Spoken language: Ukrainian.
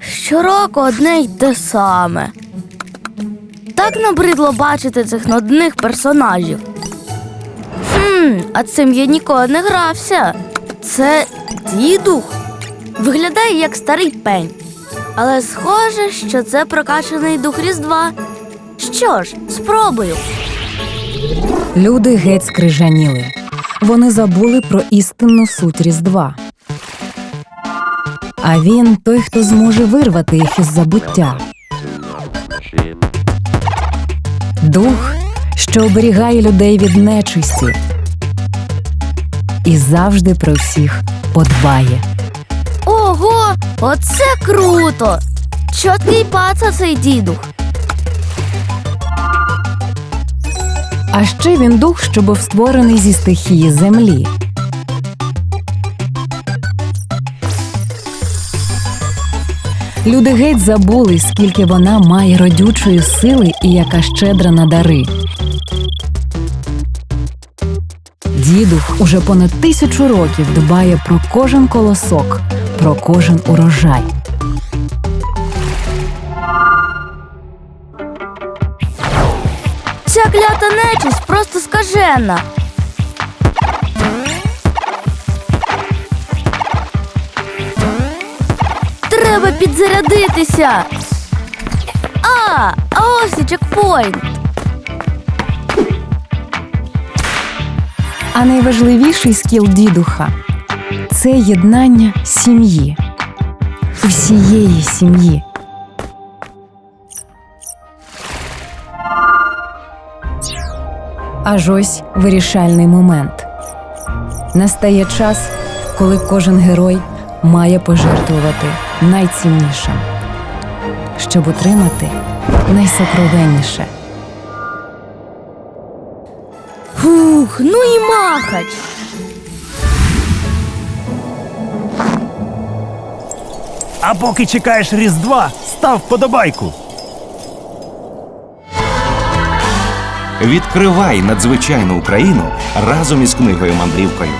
Щороку одне й те саме. Так набридло бачити цих нудних персонажів. Хм, а цим я ніколи не грався. Це дідух. Виглядає як старий пень. Але схоже, що це прокачаний дух Різдва. Що ж, спробую. Люди геть скрижаніли. Вони забули про істинну суть Різдва. А він той, хто зможе вирвати їх із забуття. Дух, що оберігає людей від нечисті. І завжди про всіх подбає. Ого, оце круто! Чоткий паца цей дідух. А ще він дух, що був створений зі стихії землі. Люди геть забули, скільки вона має родючої сили і яка щедра на дари. Дідух уже понад тисячу років дбає про кожен колосок, про кожен урожай. Ця клята нечисть просто скажена. Треба підзарядитися. А, а ось і чекпоінт. А найважливіший скіл дідуха це єднання сім'ї, всієї сім'ї. Аж ось вирішальний момент. Настає час, коли кожен герой має пожертвувати найціннішим, щоб отримати найсокровенніше. Фух, ну і махач. А поки чекаєш Різдва, став вподобайку. Відкривай надзвичайну Україну разом із книгою мандрівкою.